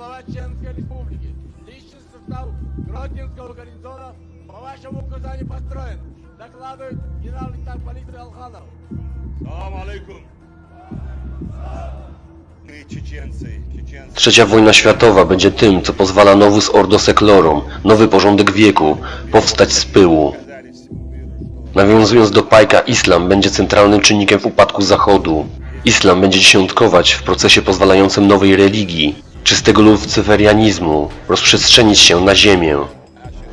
глава Чеченской Республики. Личный состав Гродненского гарнизона по вашему указанию построен. Докладывает генерал-лейтенант полиции Алханов. Salam alaikum. Czeczency, Czeczency. Trzecia wojna światowa będzie tym, co pozwala nowus ordo seclorum, nowy porządek wieku, powstać z pyłu. Nawiązując do Pajka, islam będzie centralnym czynnikiem w upadku Zachodu. Islam będzie dziesiątkować w procesie pozwalającym nowej religii, czystego lucyferianizmu, rozprzestrzenić się na ziemię.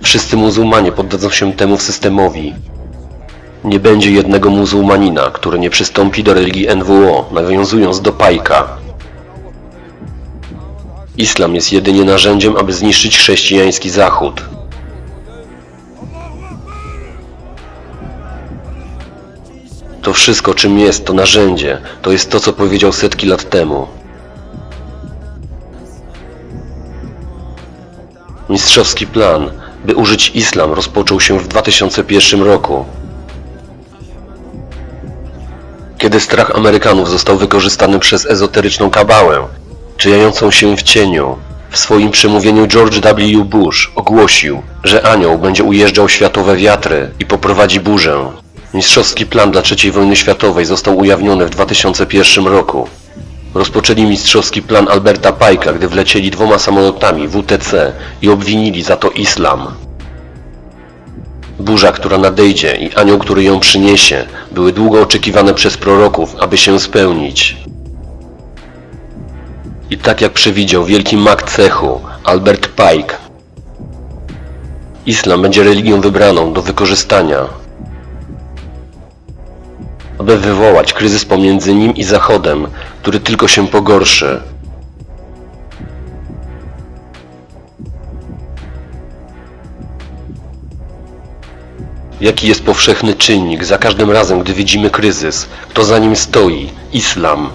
Wszyscy muzułmanie poddadzą się temu systemowi. Nie będzie jednego muzułmanina, który nie przystąpi do religii NWO, nawiązując do Pajka. Islam jest jedynie narzędziem, aby zniszczyć chrześcijański Zachód. To wszystko, czym jest to narzędzie, to jest to, co powiedział setki lat temu. Mistrzowski plan, by użyć islam, rozpoczął się w 2001 roku. Kiedy strach Amerykanów został wykorzystany przez ezoteryczną kabałę, czyjającą się w cieniu, w swoim przemówieniu George W. Bush ogłosił, że anioł będzie ujeżdżał światowe wiatry i poprowadzi burzę. Mistrzowski plan dla III wojny światowej został ujawniony w 2001 roku. Rozpoczęli mistrzowski plan Alberta Pajka, gdy wlecieli dwoma samolotami WTC i obwinili za to islam. Burza, która nadejdzie i anioł, który ją przyniesie, były długo oczekiwane przez proroków, aby się spełnić. I tak jak przewidział wielki mag cechu, Albert Pike, islam będzie religią wybraną do wykorzystania, aby wywołać kryzys pomiędzy nim i Zachodem, który tylko się pogorszy. Jaki jest powszechny czynnik za każdym razem, gdy widzimy kryzys? Kto za nim stoi? Islam.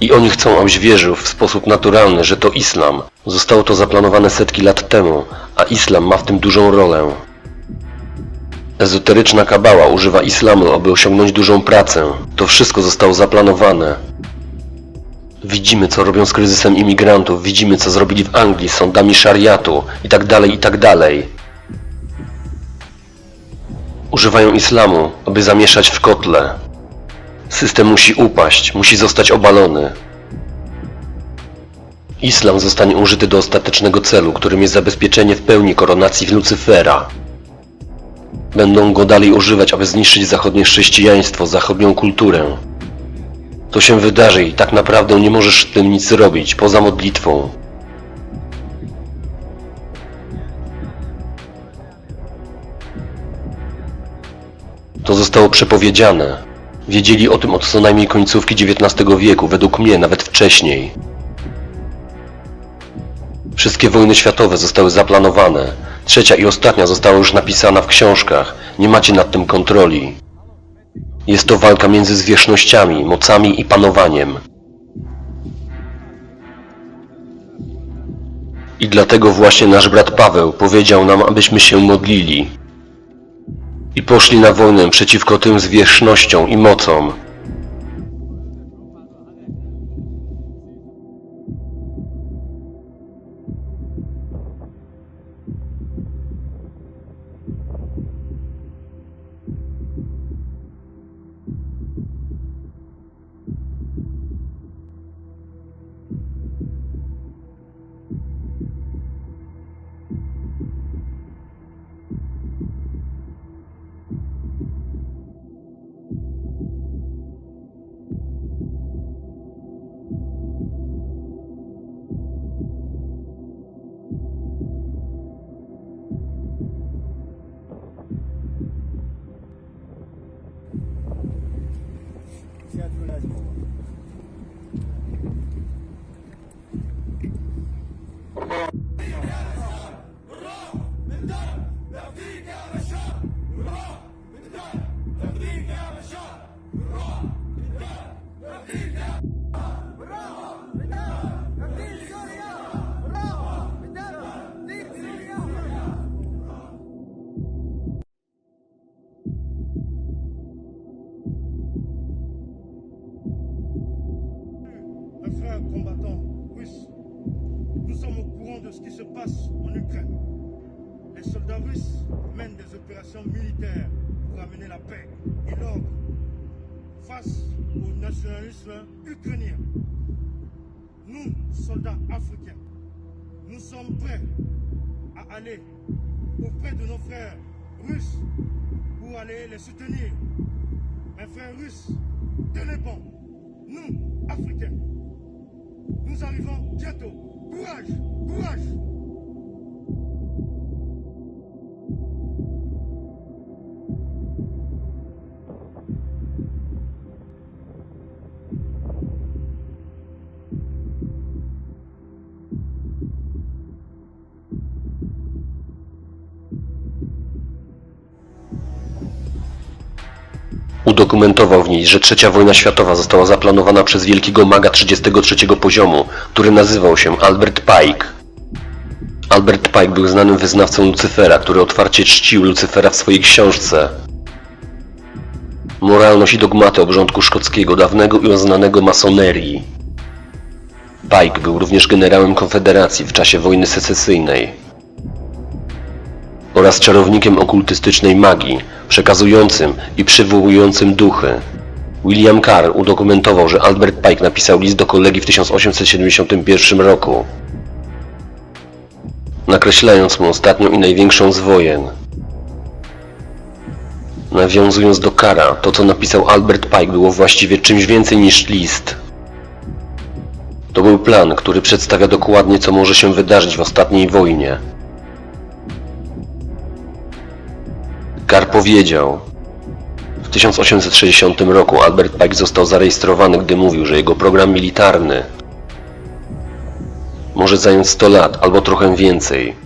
I oni chcą, abyś wierzył w sposób naturalny, że to islam. Zostało to zaplanowane setki lat temu, a islam ma w tym dużą rolę. Ezoteryczna kabała używa islamu, aby osiągnąć dużą pracę. To wszystko zostało zaplanowane. Widzimy, co robią z kryzysem imigrantów, widzimy, co zrobili w Anglii z sądami szariatu i tak dalej, i tak. Używają islamu, aby zamieszać w kotle. System musi upaść, musi zostać obalony. Islam zostanie użyty do ostatecznego celu, którym jest zabezpieczenie w pełni koronacji Lucyfera. Będą go dalej używać, aby zniszczyć zachodnie chrześcijaństwo, zachodnią kulturę. To się wydarzy i tak naprawdę nie możesz z tym nic zrobić, poza modlitwą. To zostało przepowiedziane. Wiedzieli o tym od co najmniej końcówki XIX wieku, według mnie nawet wcześniej. Wszystkie wojny światowe zostały zaplanowane. Trzecia i ostatnia została już napisana w książkach. Nie macie nad tym kontroli. Jest to walka między zwierzchnościami, mocami i panowaniem. I dlatego właśnie nasz brat Paweł powiedział nam, abyśmy się modlili. I poszli na wojnę przeciwko tym zwierzchnościom i mocom. Passe en Ukraine. Les soldats russes mènent des opérations militaires pour amener la paix et l'ordre face au nationalisme ukrainien. Nous, soldats africains, nous sommes prêts à aller auprès de nos frères russes pour aller les soutenir. Mes frères russes, tenez bon. Nous, Africains, nous arrivons bientôt. Courage, courage. Udokumentował w niej, że trzecia wojna światowa została zaplanowana przez wielkiego maga 33 poziomu, który nazywał się Albert Pike. Albert Pike był znanym wyznawcą Lucyfera, który otwarcie czcił Lucyfera w swojej książce. Moralność i dogmaty obrządku szkockiego, dawnego i oznanego masonerii. Pike był również generałem Konfederacji w czasie wojny secesyjnej oraz czarownikiem okultystycznej magii, przekazującym i przywołującym duchy. William Carr udokumentował, że Albert Pike napisał list do kolegi w 1871 roku, nakreślając mu ostatnią i największą z wojen. Nawiązując do Kara, to co napisał Albert Pike było właściwie czymś więcej niż list. To był plan, który przedstawia dokładnie co może się wydarzyć w ostatniej wojnie. Carr powiedział. W 1860 roku Albert Pike został zarejestrowany, gdy mówił, że jego program militarny może zająć 100 lat albo trochę więcej.